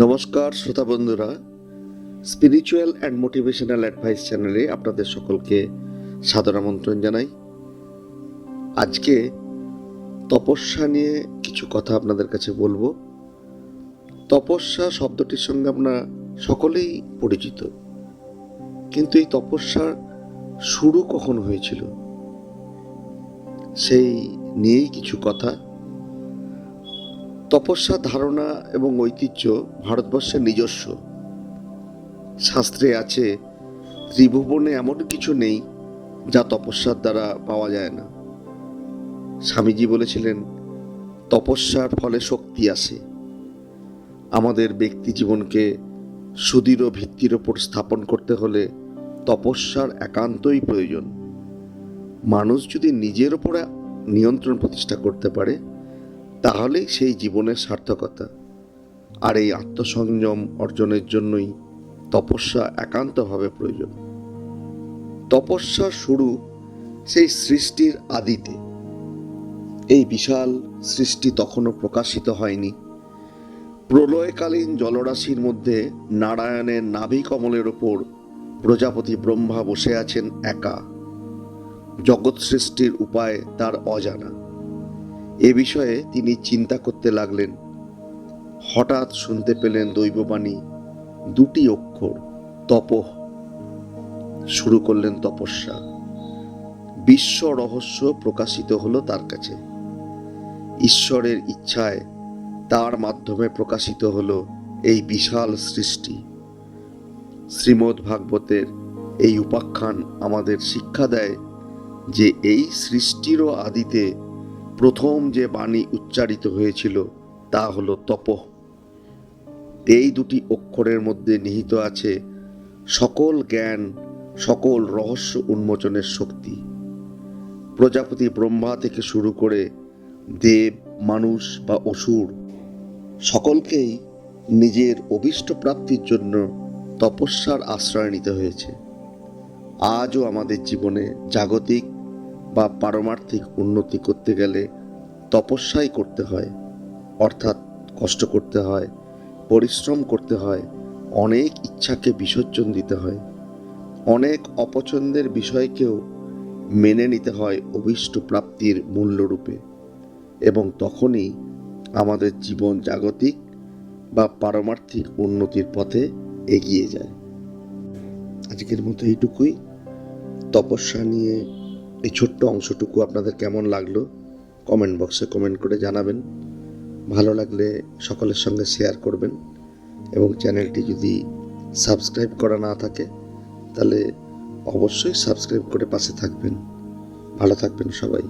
নমস্কার শ্রোতা বন্ধুরা স্পিরিচুয়াল অ্যান্ড মোটিভেশনাল অ্যাডভাইস চ্যানেলে আপনাদের সকলকে সাদর আমন্ত্রণ জানাই। আজকে তপস্যা নিয়ে কিছু কথা আপনাদের কাছে বলব। তপস্যা শব্দটির সঙ্গে আমরা সকলেই পরিচিত। কিন্তু এই তপস্যার শুরু কখন হয়েছিল? সেই নিয়েই কিছু কথা। তপস্যা, ধারণা এবং ঐতিহ্য ভারতবর্ষের নিজস্ব। শাস্ত্রে আছে, ত্রিভুবনে এমন কিছু নেই যা তপস্যার দ্বারা পাওয়া যায় না। স্বামীজি বলেছিলেন, তপস্যার ফলে শক্তি আসে। আমাদের ব্যক্তি জীবনকে সুদৃঢ় ভিত্তির ওপর স্থাপন করতে হলে তপস্যার একান্তই প্রয়োজন। মানুষ যদি নিজের ওপরে নিয়ন্ত্রণ প্রতিষ্ঠা করতে পারে তাহলেই সেই জীবনের সার্থকতা। আর এই আত্মসংযম অর্জনের জন্যই তপস্যা একান্তভাবে প্রয়োজন। তপস্যা শুরু সেই সৃষ্টির আদিতে। এই বিশাল সৃষ্টি তখনও প্রকাশিত হয়নি। প্রলয়কালীন জলরাশির মধ্যে নারায়ণের নাভি কমলের ওপর প্রজাপতি ব্রহ্মা বসে আছেন একা। জগৎ সৃষ্টির উপায় তার অজানা। এ বিষয়ে তিনি চিন্তা করতে লাগলেন। হঠাৎ শুনতে পেলেন দৈববাণী দুটি অক্ষর তপহ শুরু করলেন তপস্যা। বিশ্ব রহস্য প্রকাশিত হলো তার কাছে। ঈশ্বরের ইচ্ছায় তার মাধ্যমে প্রকাশিত হলো এই বিশাল সৃষ্টি। শ্রীমদ্ ভাগবতের এই উপাখ্যান আমাদের শিক্ষা দেয় যে এই সৃষ্টিরও আদিতে প্রথম যে বাণী উচ্চারিত হয়েছিল তা হলো তপঃ। এই দুটি অক্ষরের মধ্যে নিহিত আছে সকল জ্ঞান, সকল রহস্য উন্মোচনের শক্তি। প্রজাপতি ব্রহ্মা থেকে শুরু করে দেব, মানুষ বা অসুর সকলকেই নিজের অভীষ্ট প্রাপ্তির জন্য তপস্যার আশ্রয় নিতে হয়েছে। আজও আমাদের জীবনে জাগতিক বা পারমার্থিক উন্নতি করতে গেলে তপস্যাই করতে হয়। অর্থাৎ কষ্ট করতে হয়, পরিশ্রম করতে হয়, অনেক ইচ্ছাকে বিসর্জন দিতে হয়। অনেক অপছন্দের বিষয়কেও মেনে নিতে হয় অভীষ্ট প্রাপ্তির মূল্যরূপে। এবং তখনই আমাদের জীবন জাগতিক বা পারমার্থিক উন্নতির পথে এগিয়ে যায়। আজকের মতো এইটুকুই। তপস্যা নিয়ে এই ছোট্ট অংশটুকু আপনাদের কেমন লাগল? কমেন্ট বক্সে কমেন্ট করে জানাবেন। ভালো লাগলে সকলের সঙ্গে শেয়ার করবেন এবং চ্যানেলটি যদি সাবস্ক্রাইব করা না থাকে, তাহলে অবশ্যই সাবস্ক্রাইব করে পাশে থাকবেন। ভালো থাকবেন সবাই।